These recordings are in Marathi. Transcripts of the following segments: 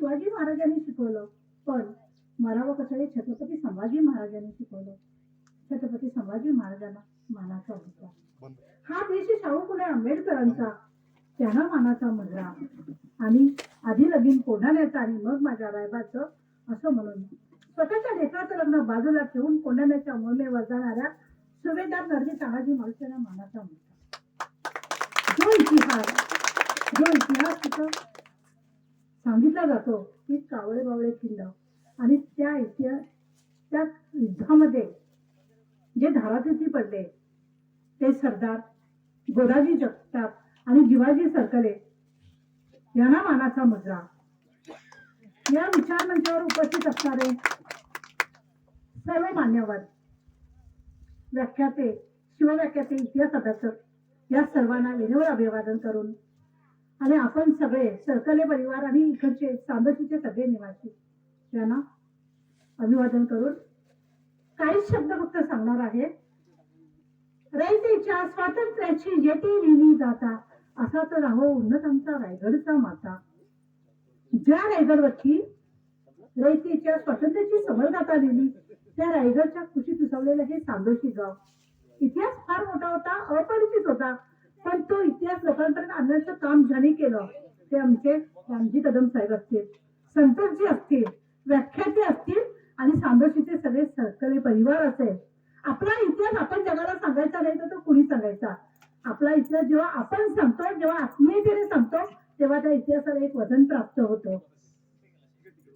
शिवाजी महाराजांनी शिकवलं. पण मरावं कसं हे छत्रपती संभाजी महाराजांनी शिकवलं. छत्रपती संभाजी महाराजांना मानाचा होता हा देश शाहू फुले आंबेडकरांचा. त्यांना मानाचा मुलगा आणि आधी लगीन कोंढाण्याचा आणि मग माझ्या रायबाचं असं म्हणून. स्वतःच्या लेकराचं लग्न बाजूला ठेवून कोंढाण्याच्या मोहिमेवर जाणाऱ्या सुभेदार नरवी तानाजी मालसेना मानाचा मुलगा जो इतिहास जो इतिहास तिथं सांगितला जातो की कावळे बावळे किल्ला आणि त्या इतिहास त्या युद्धामध्ये जे धारातीर्थी पडले ते सरदार गोदाजी जगताप आणि जिवाजी सरकले यांना मानाचा मुद्रा या विचार मंचावर उपस्थित असणारे सर्व मान्यवर व्याख्याते शिवव्याख्याते इतिहास अभ्यासक या सर्वांना विनम्र अभिवादन करून आणि आपण सगळे सरकले परिवार आणि इकडचे चांदशीचे सगळे निवासी. यांना अभिवादन करून काही शब्द फक्त सांगणार आहे. रयतेच्या स्वातंत्र्याची जेटी लिहिली जाता. असा तर राहो उन्नत आमचा रायगडचा माता. ज्या रायगडवरची रयतेच्या स्वातंत्र्याची समरगाथा लिहिली त्या रायगडच्या खुशी पिसवलेलं हे सांदोशी गाव. इतिहास फार मोठा होता अपरिचित होता. पण तो इतिहास लोकांपर्यंत आणण्याचं काम ज्यांनी केलं ते आमचे रामजी कदम साहेब असतील संतोषजी असतील व्याख्याते असतील आणि सांदोशीचे सगळे सगळे परिवार असेल. आपला इतिहास आपण जगाला सांगायचा नाही तर तो कुणी सांगायचा? आपला इतिहास जेव्हा आपण सांगतो जेव्हा आत्मीयतेने सांगतो तेव्हा त्या इतिहासाला एक वजन प्राप्त होतं.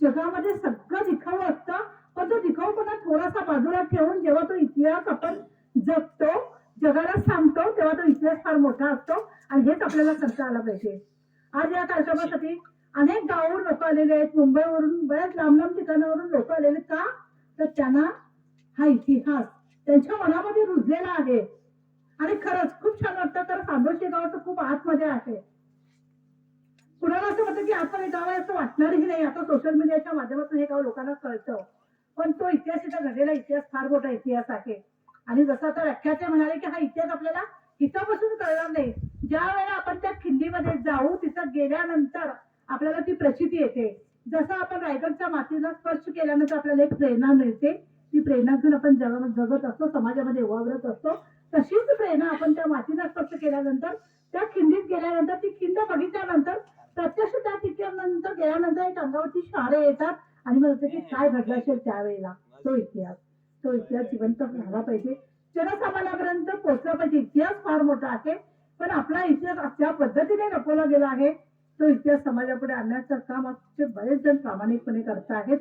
जगामध्ये सगळं दिखाव असतं पण तो दिखाऊपणा थोडासा बाजूला ठेवून जेव्हा तो इतिहास आपण जगतो जगाला सांगतो तेव्हा तो इतिहास फार मोठा असतो आणि हेच आपल्याला करता आला पाहिजे. आज या कार्यक्रमासाठी अनेक गावावरून लोक आलेले आहेत. मुंबईवरून बऱ्याच लांब लांब ठिकाणावरून लोक आलेले का? तर त्यांना हा इतिहास त्यांच्या मनामध्ये रुजलेला आहे. आणि खरंच खूप छान वाटतं. तर सांदोशी गाव तर खूप आतमध्ये आहे. कुणाला असं वाटतं की आतमध्ये गाव आहे असं वाटणारही नाही. आता सोशल मीडियाच्या माध्यमातून हे गाव लोकांना कळतं. पण तो इतिहास इथं घडलेला इतिहास फार मोठा इतिहास आहे. आणि जसं आता व्याख्याते म्हणाले की हा इतिहास आपल्याला इथंपासून कळणार नाही. ज्या वेळेला आपण त्या खिंडीमध्ये जाऊ तिथं गेल्यानंतर आपल्याला ती प्रचिती येते. जसं आपण रायगडच्या मातीला स्पर्श केल्यानंतर आपल्याला एक प्रेरणा मिळते. ती प्रेरणा घेऊन आपण जगामध्ये जगत असतो समाजामध्ये वावरत असतो. तशीच प्रेरणा आपण त्या मातीला स्पर्श केल्यानंतर त्या खिंडीत गेल्यानंतर ती खिंड बघितल्यानंतर प्रत्यक्ष त्या ठिकाणानंतर गेल्यानंतर एक अंगावरती शाळे येतात आणि मग की काय घडलं असेल त्यावेळेला? तो इतिहास. तो इतिहास जिवंत झाला पाहिजे. जनसामान्यापर्यंत पोहोचला पाहिजे इतिहास फार मोठा आहे. पण आपला इतिहास अशा पद्धतीने लपवला गेला आहे. तो इतिहास समाजापुढे आणण्याचं काम आजचे बरेच जण प्रामाणिकपणे करत आहेत.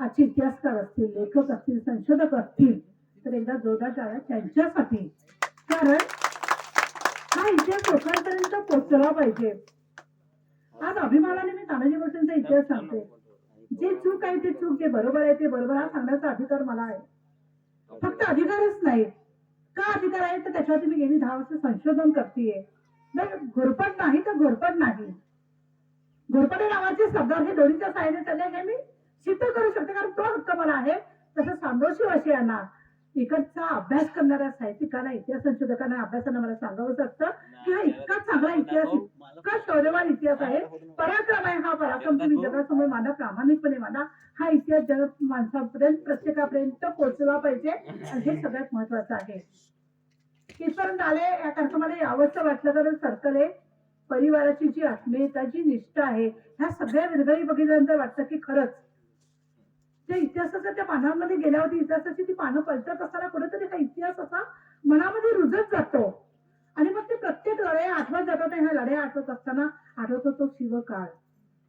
आजचे इतिहासकार असतील लेखक असतील संशोधक असतील तर एकदा जोरदार टाळ्या त्यांच्यासाठी. कारण हा इतिहास लोकांपर्यंत पोहोचला पाहिजे. आज अभिमानाने मी तानाजी भोसेंचा इतिहास सांगते. जे चूक आहे ते चूक जे बरोबर आहे ते बरोबर हा सांगण्याचा अधिकार मला आहे. फक्त अधिकारच नाही. का अधिकार आहे तर त्याच्यावरती मी गेली दहा वर्ष संशोधन करतेय. तर घोरपट नाही तर घोरपट नाही. घोरपटे नावाचे सरदार हे दोन्हीच्या साहाय्याने चालले हे मी सिद्ध करू शकते कारण तो हक्क मला आहे. तसं सांदोशी विषयांना इकडचा अभ्यास करणाऱ्या साहित्यिकांना इतिहास संशोधकांना अभ्यासानं मला सांगावंच असतं की हा इतका चांगला इतिहास इतका शौर्यवान इतिहास आहे. पराक्रम आहे हा पराक्रम तुम्ही जगासमोर मांडा प्रामाणिकपणे मांडा हा इतिहास जग माणसापर्यंत प्रत्येकापर्यंत पोहोचला पाहिजे. आणि हे सगळ्यात महत्वाचं आहे. इथपर्यंत आले या कार्यक्रमाला यावंसं वाटलं तर सरकले परिवाराची जी आत्मीयता जी निष्ठा आहे ह्या सगळ्या विरघळी बघितल्यानंतर वाटतं की खरंच. त्या इतिहासाच्या त्या पानांमध्ये गेल्यावरती इतिहासाची ती पानं पलटत असताना कुठेतरी हा इतिहास असा मनामध्ये रुजत जातो. आणि मग ते प्रत्येक लढाया आठवत जातात ह्या लढाया आठवत असताना आठवतो तो शिवकाळ.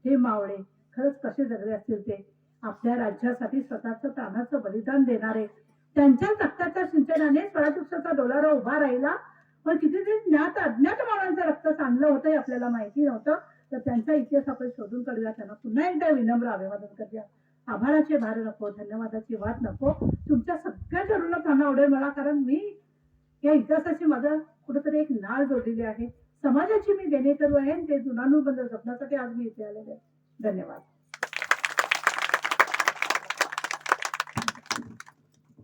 हे मावळे खरंच कसे जगले असतील ते. आपल्या राज्यासाठी स्वतःचं प्राणाचं बलिदान देणारे. त्यांच्या रक्ताच्या सिंचनाने स्वराज्याचा डोलारा उभा राहिला. पण कितीतरी ज्ञात अज्ञात मावळ्यांचं रक्त चांगलं होतं हे आपल्याला माहिती नव्हतं. तर त्यांचा इतिहास आपण शोधून काढूया. त्यांना पुन्हा एकदा विनम्र अभिवादन करूया. आभाराचे भार नको धन्यवादाची वाट नको. तुमच्या सगळ्या तरुण प्राणा आवडेल मला कारण मी या इतिहासाची माझं कुठेतरी एक नाळ जोडलेली आहे. समाजाची मी देणेकरू आहे आणि ते जुनानुबंध जपण्यासाठी आज मी इथे आलेले आहे. धन्यवाद.